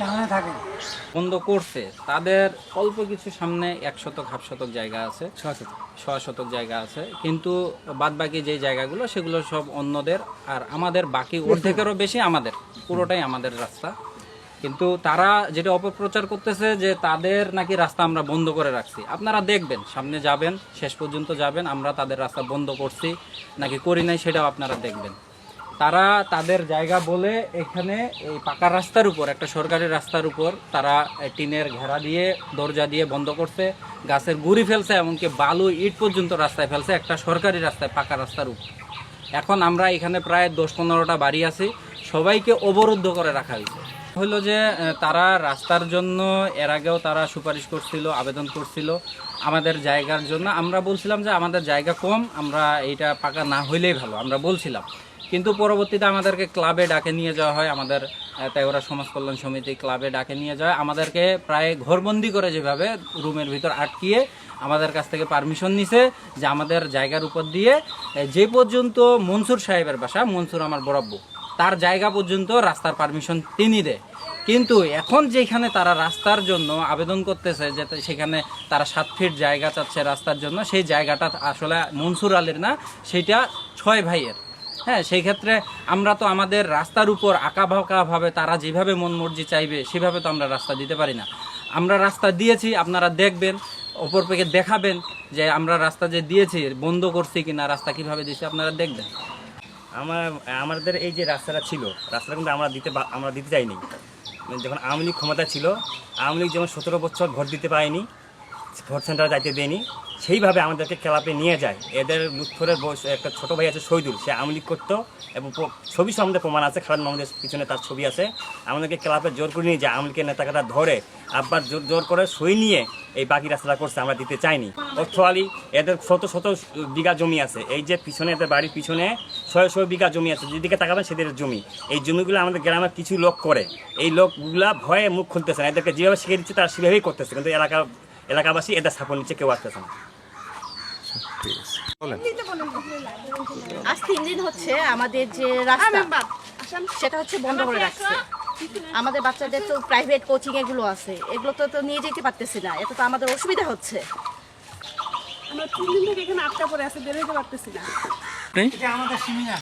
এখানে থাকে। বন্ধ করছে। তাদের অল্প কিছু সামনে এক শতক হাফ শতক জায়গা আছে। ছ শতক। জায়গা আছে। কিন্তু বাদ বাকি যে জায়গাগুলো সেগুলো সব অন্যদের। আর আমাদের বাকি অর্ধেকেরও বেশি আমাদের। পুরোটাই আমাদের রাস্তা। কিন্তু তারা যেটা অপপ্রচার করতেছে যে তাদের নাকি রাস্তা আমরা বন্ধ করে রাখছি। আপনারা দেখবেন সামনে যাবেন শেষ পর্যন্ত যাবেন আমরা তাদের রাস্তা বন্ধ করছি নাকি করি নাই সেটাও আপনারা দেখবেন। তারা তাদের জায়গা বলে এখানে এই পাকা রাস্তার উপর, একটা সরকারি রাস্তার উপর তারা টিনের ঘেরা দিয়ে, দরজা দিয়ে বন্ধ করছে, গাছের গুড়ি ফেলছে, এমনকি বালু ইট পর্যন্ত রাস্তায় ফেলছে, একটা সরকারি রাস্তায় পাকা রাস্তার উপর। এখন আমরা এখানে প্রায় দশ পনেরোটা বাড়ি আছি, সবাইকে অবরুদ্ধ করে রাখা হয়েছে। হলো যে তারা রাস্তার জন্য এর আগেও তারা সুপারিশ করছিল, আবেদন করছিল আমাদের জায়গার জন্য। আমরা বলছিলাম যে, আমাদের জায়গা কম, আমরা এইটা পাকা না হইলেই ভালো। আমরা বলছিলাম কিন্তু পরবর্তীতে আমাদেরকে ক্লাবে ডাকে নিয়ে যাওয়া হয়, আমাদের তেওরা সমাজ কল্যাণ সমিতি ক্লাবে ডাকে নিয়ে যাওয়া হয়। আমাদেরকে প্রায় ঘরবন্দি করে যেভাবে রুমের ভিতর আটকিয়ে আমাদের কাছ থেকে পারমিশন নিছে যে আমাদের জায়গার উপর দিয়ে যে পর্যন্ত মনসুর সাহেবের বাসা, মনসুর আমার বরাব্য তার জায়গা পর্যন্ত রাস্তার পারমিশন তিনি দেয় কিন্তু এখন যেখানে তারা রাস্তার জন্য আবেদন করতেছে যে সেখানে তারা সাত ফিট জায়গা চাচ্ছে রাস্তার জন্য, সেই জায়গাটা আসলে মনসুর আলীর না, সেটা ছয় ভাইয়ের হ্যাঁ সেই ক্ষেত্রে আমরা তো আমাদের রাস্তার উপর আঁকা ভাবে তারা যেভাবে মন মর্জি চাইবে, সেভাবে তো আমরা রাস্তা দিতে পারি না। আমরা রাস্তা দিয়েছি, আপনারা দেখবেন, অপর পেকে দেখাবেন যে আমরা রাস্তা যে দিয়েছি, বন্ধ করছি কিনা, রাস্তা কীভাবে দিয়েছি, আপনারা দেখবেন। আমার, আমাদের এই যে রাস্তাটা ছিল, রাস্তাটা কিন্তু আমরা দিতে আমরা দিতে চাইনি মানে যখন আওয়ামী লীগ ক্ষমতা ছিল, আওয়ামী লীগ যেমন সতেরো বছর ভোট দিতে পারেনি ভোট সেন্টারে যাইতে দেয়নি। সেইভাবে আমাদেরকে ক্লাবে নিয়ে যায়। এদের লুৎফরের বয়স একটা ছোটো ভাই আছে শহীদুল, সে আমলিক করতো এবং ছবি আমাদের প্রমাণ আছে, খালেদ মোহাম্মদের পিছনে তার ছবি আছে। আমাদেরকে ক্লাবে জোর করে নিয়ে যায়। আওয়ামী লীগের নেতাকাটা ধরে আবার জোর জোর করে সই নিয়ে এই বাকি রাস্তাটা করছে, আমরা দিতে চাইনি। অর্থওয়ালি এদের শত শত বিঘা জমি আছে। এই যে পিছনে এদের বাড়ির পিছনে ছয় ছয় বিঘা জমি আছে। যেদিকে তাকাবেন সেদের জমি। এই জমিগুলো আমাদের গ্রামের কিছু লোক করে। এই লোকগুলা ভয়ে মুখ খুলতেছে না। এদেরকে যেভাবে শিখে দিচ্ছে, তারা সেভাবেই করতেছে। কিন্তু এলাকা এলাকাবাসী এদের সাপোর্ট নিচ্ছে কেউ আসতেছে না। আজ তিন দিন হচ্ছে আমাদের যে রাস্তা সেটা হচ্ছে বন্ধ করে রাখছে আমাদের বাচ্চাদের তো প্রাইভেট কোচিং এগুলো আছে। এগুলো তো তো নিয়ে যেতে পারতেছি না। এতে তো আমাদের অসুবিধা হচ্ছে। আমরা তিন দিন থেকে এখানে আটটা পরে আছে বের হইতে পারতেছি না। এটা আমাদের সীমিনা